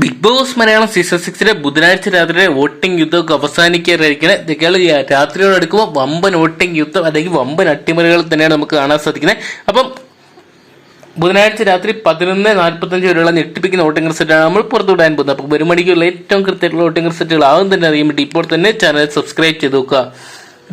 Big Boss Malayalam season സിക്സിലെ ബുധനാഴ്ച രാത്രിയിലെ വോട്ടിംഗ് യുദ്ധമൊക്കെ അവസാനിക്കാറായിരിക്കുന്നത് ഇതൊക്കെയാണ് ഈ രാത്രിയോട് അടുക്കുമ്പോൾ വമ്പൻ വോട്ടിംഗ് യുദ്ധം അല്ലെങ്കിൽ വമ്പൻ അട്ടിമറികൾ തന്നെയാണ് നമുക്ക് കാണാൻ സാധിക്കുന്നത്. അപ്പം ബുധനാഴ്ച രാത്രി പതിനൊന്ന് നാൽപ്പത്തഞ്ച് വരെയുള്ള ഞെട്ടിപ്പിക്കുന്ന വോട്ടിംഗ് റിസൾട്ടാണ് നമ്മൾ പുറത്തുവിടാൻ പോകുന്നത്. അപ്പോൾ ഒരു മണിക്കുള്ള ഏറ്റവും കൃത്യമായിട്ടുള്ള വോട്ടിംഗ് റിസൾട്ടുകൾ ആകും തന്നെ അറിയാൻ വേണ്ടി ഇപ്പോൾ തന്നെ ചാനൽ സബ്സ്ക്രൈബ് ചെയ്ത് നോക്കുക.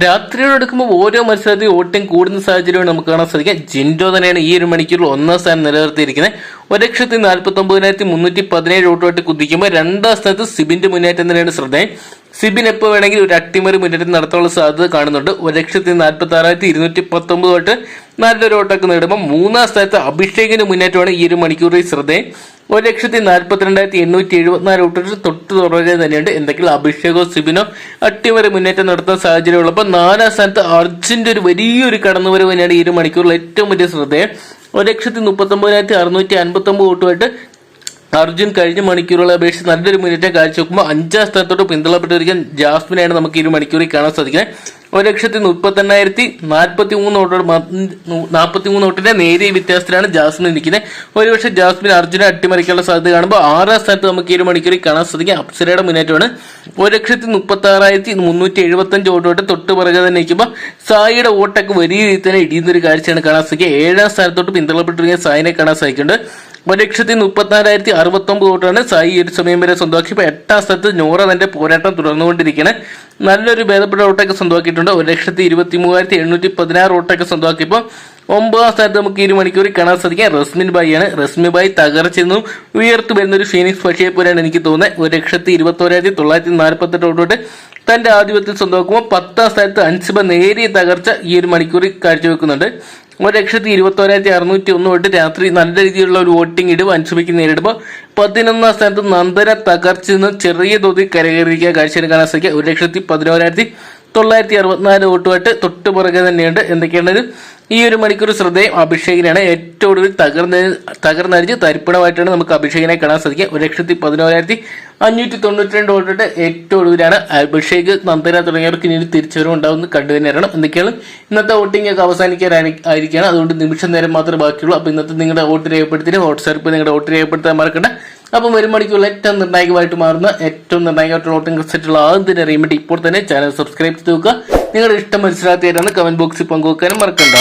രാത്രിയോട് എടുക്കുമ്പോൾ ഓരോ മത്സരത്തിൽ ഓട്ടം കൂടുന്ന സാഹചര്യമാണ് നമുക്ക് കാണാൻ സാധിക്കുക. ജിൻഡോ തന്നെയാണ് ഈ ഒരു മണിക്കൂറിൽ ഒന്നാം സ്ഥാനം നിലനിർത്തിയിരിക്കുന്നത്. ഒരു ലക്ഷത്തി നാൽപ്പത്തി ഒമ്പതിനായിരത്തി മുന്നൂറ്റി പതിനേഴ് ഓട്ടമായിട്ട് കുതിക്കുമ്പോൾ രണ്ടാം സ്ഥാനത്ത് സിബിന്റെ മുന്നേറ്റം തന്നെയാണ് ശ്രദ്ധേയം. സിബിൻ എപ്പോൾ വേണമെങ്കിൽ ഒരു അട്ടിമറി മുന്നേറ്റം നടത്താനുള്ള സാധ്യത കാണുന്നുണ്ട്. ഒരു ലക്ഷത്തി നാൽപ്പത്തി ആറായിരത്തി ഇരുന്നൂറ്റി പത്തൊമ്പത് തൊട്ട് നല്ലൊരു ഓട്ടമൊക്കെ നേടുമ്പോൾ മൂന്നാം സ്ഥാനത്ത് അഭിഷേകിന്റെ മുന്നേറ്റമാണ് ഈ ഒരു മണിക്കൂറിൽ ശ്രദ്ധേയം. ഒരു ലക്ഷത്തി നാൽപ്പത്തിരണ്ടായിരത്തി എണ്ണൂറ്റി എഴുപത്തിനാല് വോട്ടുകൾ തൊട്ട് തുടരുക തന്നെയുണ്ട്. എന്തെങ്കിലും അഭിഷേകോ സിബിനോ അട്ടിമറി മുന്നേറ്റം നടത്താൻ സാഹചര്യമുള്ളപ്പോൾ നാലാം സ്ഥാനത്ത് അർജന്റ് ഒരു വലിയൊരു കടന്നുവരവ് തന്നെയാണ് ഈ ഒരു മണിക്കൂറിൽ ഏറ്റവും വലിയ ശ്രദ്ധേയം ഒരു ലക്ഷത്തി മുപ്പത്തൊമ്പതിനായിരത്തി അറുന്നൂറ്റി അൻപത്തി ഒമ്പത് വോട്ടുമായിട്ട് അർജുൻ കഴിഞ്ഞ മണിക്കൂറുകളെ അപേക്ഷിച്ച് നല്ലൊരു മുന്നേറ്റം കാഴ്ച വെക്കുമ്പോൾ അഞ്ചാം സ്ഥാനത്തോട്ട് പിന്തള്ളപ്പെട്ടിരിക്കാൻ ജാസ്മിനെയാണ് നമുക്ക് ഈ ഒരു മണിക്കൂറിൽ കാണാൻ സാധിക്കുന്നത്. ഒരു ലക്ഷത്തി മുപ്പത്തി എണ്ണായിരത്തി നാൽപ്പത്തി മൂന്ന് വോട്ടോട് നാൽപ്പത്തി മൂന്ന് വോട്ടിന്റെ നേരിയ വ്യത്യാസത്തിലാണ് ജാസ്മിൻ നിൽക്കുന്നത്. ഒരുപക്ഷെ ജാസ്മിൻ അർജുനെ അട്ടിമറിക്കാനുള്ള സാധ്യത കാണുമ്പോൾ ആറാം സ്ഥാനത്ത് നമുക്ക് ഈ ഒരു മണിക്കൂറിൽ കാണാൻ സാധിക്കും. അപ്സരയുടെ മുന്നേറ്റമാണ്. ഒരു ലക്ഷത്തി മുപ്പത്തി ആറായിരത്തി മുന്നൂറ്റി എഴുപത്തി അഞ്ച് വോട്ടോട്ട് തൊട്ട് പിറകെ തന്നെ നിൽക്കുമ്പോൾ സായിയുടെ വോട്ടൊക്കെ വലിയ രീതിയിൽ തന്നെ ഇടിയുന്ന ഒരു കാഴ്ചയാണ് കാണാൻ സാധിക്കുക. ഏഴാം സ്ഥാനത്തോട്ട് പിന്തള്ളപ്പെട്ടിരിക്കുന്ന സായിനെ കാണാൻ സാധിക്കുന്നുണ്ട്. ഒരു ലക്ഷത്തി മുപ്പത്തിനാലായിരത്തി അറുപത്തി ഒമ്പത് വോട്ടാണ് സായി ഈ ഒരു സമയം വരെ സ്വന്തമാക്കി ഇപ്പോൾ എട്ടാം സ്ഥാനത്ത് നൂറ തന്റെ പോരാട്ടം തുടർന്നുകൊണ്ടിരിക്കുകയാണ്. നല്ലൊരു ഭേദപ്പെട്ട വോട്ടൊക്കെ സ്വന്തമാക്കിയിട്ടുണ്ട്. ഒരു ലക്ഷത്തി ഇരുപത്തി മൂവായിരത്തി എണ്ണൂറ്റി പതിനാറ് വോട്ടൊക്കെ സ്വന്തമാക്കിയപ്പോൾ ഒമ്പതാം സ്ഥാനത്ത് നമുക്ക് ഇരു മണിക്കൂറിൽ കാണാൻ സാധിക്കാം. റസ്മിൻ ബായിയാണ്. റസ്മിൻ ബായി തകർച്ചെന്നും ഉയർത്തു വരുന്ന ഒരു ഫീനിക്സ് പക്ഷിയെ പോലെയാണ് എനിക്ക് തോന്നുന്നത്. ഒരു ലക്ഷത്തി ഇരുപത്തോരായിരത്തി തൊള്ളായിരത്തി നാൽപ്പത്തെട്ട് വോട്ടോട്ട് തന്റെ ആധിപത്യം സ്വന്തമാക്കുമ്പോൾ പത്താം സ്ഥാനത്ത് അൻസിബ നേരിയ തകർച്ച ഈ ഒരു മണിക്കൂറിൽ കാഴ്ചവെക്കുന്നുണ്ട്. ഒരു ലക്ഷത്തി ഇരുപത്തോരായിരത്തി അറുന്നൂറ്റി ഒന്ന് വോട്ട് രാത്രി നല്ല രീതിയിലുള്ള ഒരു വോട്ടിംഗ് ഇടിവ് അൻസുബയ്ക്ക് നേരിടുമ്പോൾ പതിനൊന്നാം സ്ഥാനത്ത് നന്ദന തകർച്ച നിന്ന് ചെറിയ തോതിൽ കരകയറിയ കാഴ്ചയിൽ കാണാൻ സാധിക്കുക. ഒരു ലക്ഷത്തി പതിനോരായിരത്തി തൊള്ളായിരത്തി അറുപത്തിനാല് വോട്ടുമായിട്ട് തൊട്ട് പുറകെ തന്നെയുണ്ട് എന്തൊക്കെയാണത് ഈ ഒരു മണിക്കൂർ ശ്രദ്ധയും അഭിഷേകിനാണ് ഏറ്റവും ഒടുവിൽ തകർന്ന തകർന്നരിഞ്ഞ് തരിപ്പണമായിട്ടാണ് നമുക്ക് അഭിഷേകിനെ കാണാൻ സാധിക്കുക. ഒരു ലക്ഷത്തി പതിനോരായിരത്തി അഞ്ഞൂറ്റി തൊണ്ണൂറ്റി രണ്ട് വോട്ടിട്ട് ഏറ്റവും ഒടുവിലാണ് അഭിഷേക് നന്ദന തുടങ്ങിയവർക്ക് ഇനി തിരിച്ചുവരവ് ഉണ്ടാവുമെന്ന് കണ്ടു തന്നെ അറിയണം. എന്തൊക്കെയാണ്? ഇന്നത്തെ വോട്ടിംഗ് ഒക്കെ അവസാനിക്കാനായിരിക്കുകയാണ് അതുകൊണ്ട് നിമിഷം നേരം മാത്രമേ ബാക്കിയുള്ളൂ. അപ്പോൾ ഇന്നത്തെ നിങ്ങളുടെ വോട്ട് രേഖപ്പെടുത്തിയിട്ട് വാട്സാപ്പിൽ നിങ്ങളുടെ വോട്ട് രേഖപ്പെടുത്താൻ മറക്കണ്ട. അപ്പം മണിക്കുള്ള ഏറ്റവും നിർണായകമായിട്ട് മാറുന്ന ഏറ്റവും നിർണായകമായിട്ടുള്ള ഓട്ടം സെറ്റുള്ള ആദ്യം തന്നെ അറിയാൻ വേണ്ടി ഇപ്പോൾ തന്നെ ചാനൽ സബ്സ്ക്രൈബ് ചെയ്ത് നോക്കുക നിങ്ങളുടെ ഇഷ്ടം മനസ്സിലാക്കിയതാണ് കമന്റ് ബോക്സിൽ പങ്കുവെക്കാനും മറക്കണ്ട.